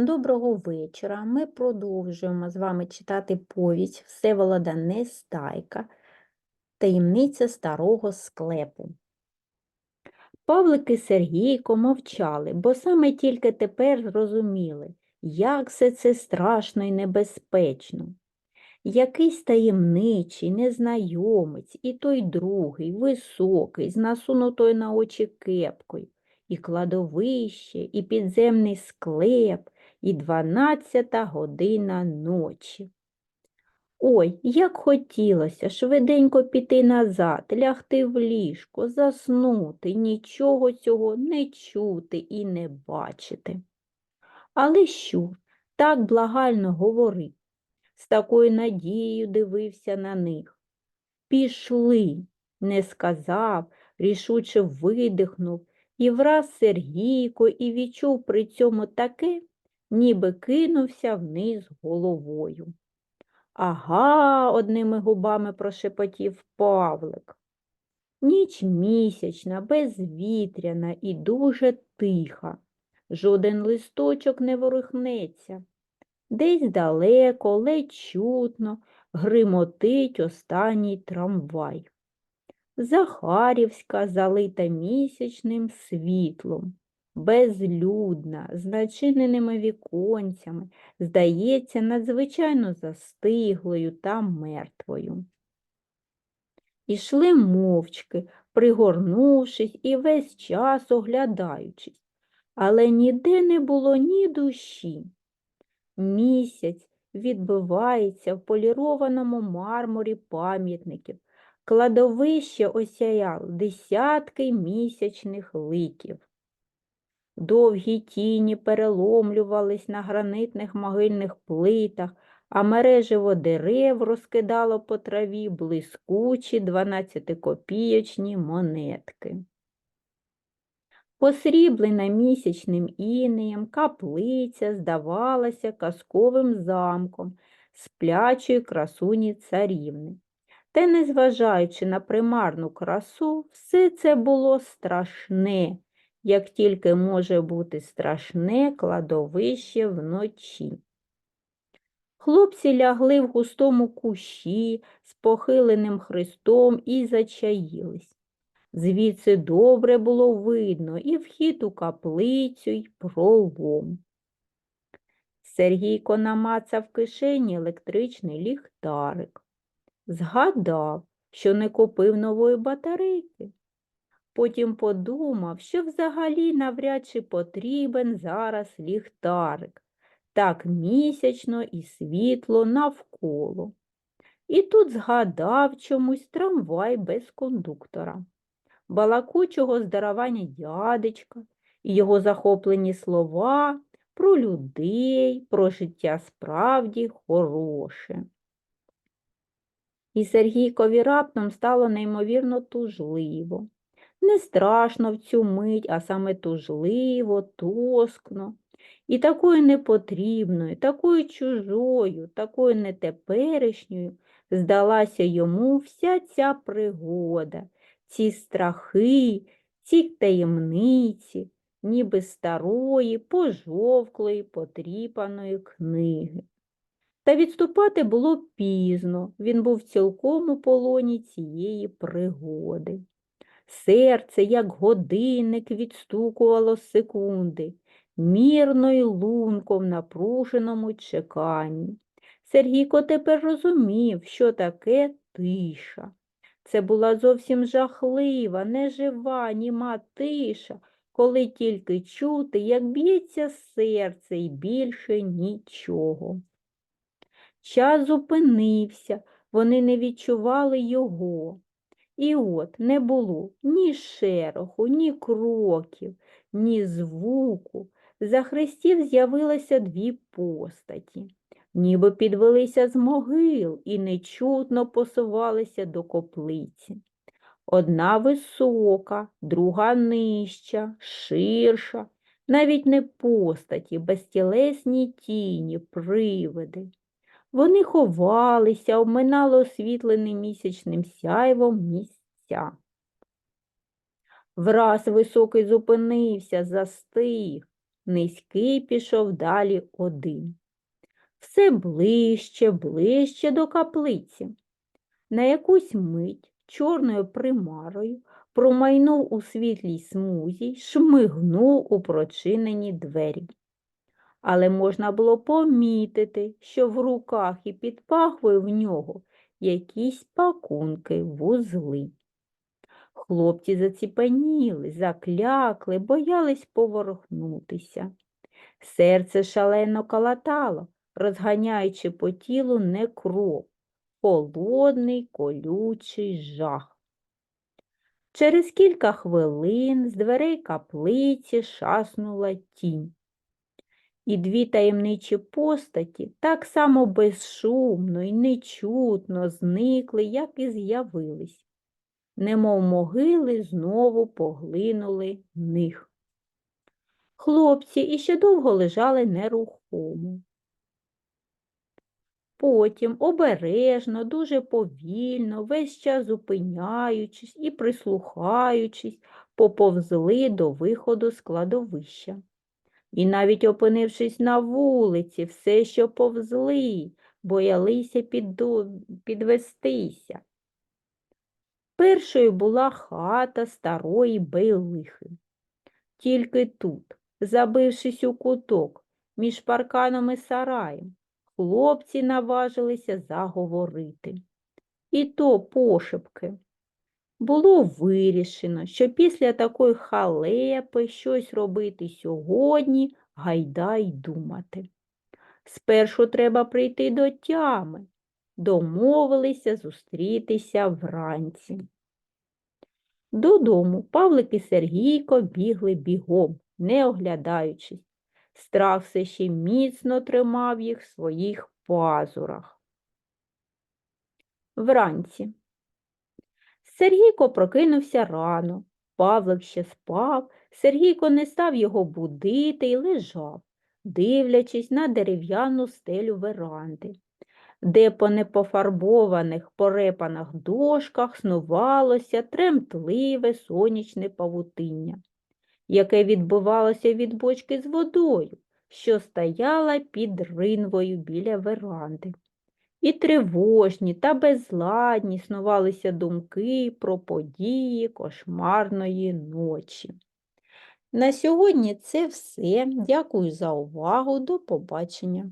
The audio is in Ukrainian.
Доброго вечора. Ми продовжуємо з вами читати повість Всеволода Нестайка Таємниця старого склепу. Павлик і Сергійко мовчали, бо саме тільки тепер зрозуміли, як все це страшно і небезпечно. Якийсь таємничий, незнайомець, і той другий, високий, з насунутою на очі кепкою, і кладовище, і підземний склеп, і дванадцята година ночі. Ой, як хотілося швиденько піти назад, лягти в ліжко, заснути, нічого цього не чути і не бачити. Але Щур так благально говорив, з такою надією дивився на них. Пішли, не сказав, рішуче видихнув, і враз Сергійко і відчув при цьому таке, ніби кинувся вниз головою. Ага, одними губами прошепотів Павлик. Ніч місячна, безвітряна і дуже тиха. Жоден листочок не ворухнеться. Десь далеко, ледь чутно, гримотить останній трамвай. Захарівська залита місячним світлом, безлюдна, з начиненими віконцями, здається, надзвичайно застиглою та мертвою. Ішли мовчки, пригорнувшись і весь час оглядаючись, але ніде не було ні душі. Місяць відбивається в полірованому мармурі пам'ятників, кладовище осяяло десятки місячних ликів. Довгі тіні переломлювались на гранитних могильних плитах, а мережево дерев розкидало по траві блискучі дванадцятикопійочні монетки. Посріблена місячним інеєм, каплиця здавалася казковим замком сплячої красуні царівни. Та, незважаючи на примарну красу, все це було страшне, як тільки може бути страшне кладовище вночі. Хлопці лягли в густому кущі з похиленим хрестом і зачаїлись. Звідси добре було видно і вхід у каплицю, й пролом. Сергійко намацав в кишені електричний ліхтарик. Згадав, що не купив нової батарейки. Потім подумав, що взагалі навряд чи потрібен зараз ліхтарик, так місячно і світло навколо. І тут згадав чомусь трамвай без кондуктора балакучого здарування дядечка і його захоплені слова про людей, про життя справді хороше. І Сергійкові раптом стало неймовірно тужливо. Не страшно в цю мить, а саме тужливо, тоскно. І такою непотрібною, такою чужою, такою нетеперішньою здалася йому вся ця пригода, ці страхи, ці таємниці, ніби старої, пожовклої, потріпаної книги. Та відступати було пізно, він був цілком у полоні цієї пригоди. Серце, як годинник, відстукувало секунди, мірно й лунко в напруженому чеканні. Сергійко тепер розумів, що таке тиша. Це була зовсім жахлива, нежива, німа тиша, коли тільки чути, як б'ється серце і більше нічого. Час зупинився, вони не відчували його. І от не було ні шероху, ні кроків, ні звуку. За хрестів з'явилося дві постаті ніби підвелися з могил і нечутно посувалися до коплиці. Одна висока, друга нижча, ширша, навіть не постаті, безтілесні тіні, привиди. Вони ховалися, обминали освітлений місячним сяйвом місця. Враз високий зупинився, застиг, Низький пішов далі один. Все ближче, ближче до каплиці. На якусь мить чорною примарою промайнув у світлій смузі шмигнув у прочинені двері. Але можна було помітити, що в руках і під пахвою в нього якісь пакунки, вузли. Хлопці заціпеніли, заклякли, боялись поворухнутися. Серце шалено калатало, розганяючи по тілу не кров, холодний колючий жах. Через кілька хвилин з дверей каплиці шаснула тінь. І дві таємничі постаті так само безшумно і нечутно зникли, як і з'явились, немов могили знову поглинули них. Хлопці іще довго лежали нерухомо. Потім обережно, дуже повільно, весь час зупиняючись і прислухаючись, поповзли до виходу з кладовища. І навіть опинившись на вулиці, все, що повзли, боялися підду- підвестися. Першою була хата старої Бейлихи. Тільки тут, забившись у куток між парканом і сараєм, хлопці наважилися заговорити. І то пошепки. Було вирішено, що після такої халепи щось робити сьогодні, гайда й думати. Спершу треба прийти до тями. Домовилися зустрітися вранці. Додому Павлик і Сергійко бігли бігом, не оглядаючись. Страх все ще міцно тримав їх в своїх пазурах. Вранці. Сергійко прокинувся рано. Павлик ще спав, Сергійко не став його будити і лежав, дивлячись на дерев'яну стелю веранди, де по непофарбованих порепаних дошках снувалося тремтливе сонячне павутиння, яке відбивалося від бочки з водою, що стояла під ринвою біля веранди. І тривожні та безладні снувалися думки про події кошмарної ночі. На сьогодні це все. Дякую за увагу. До побачення.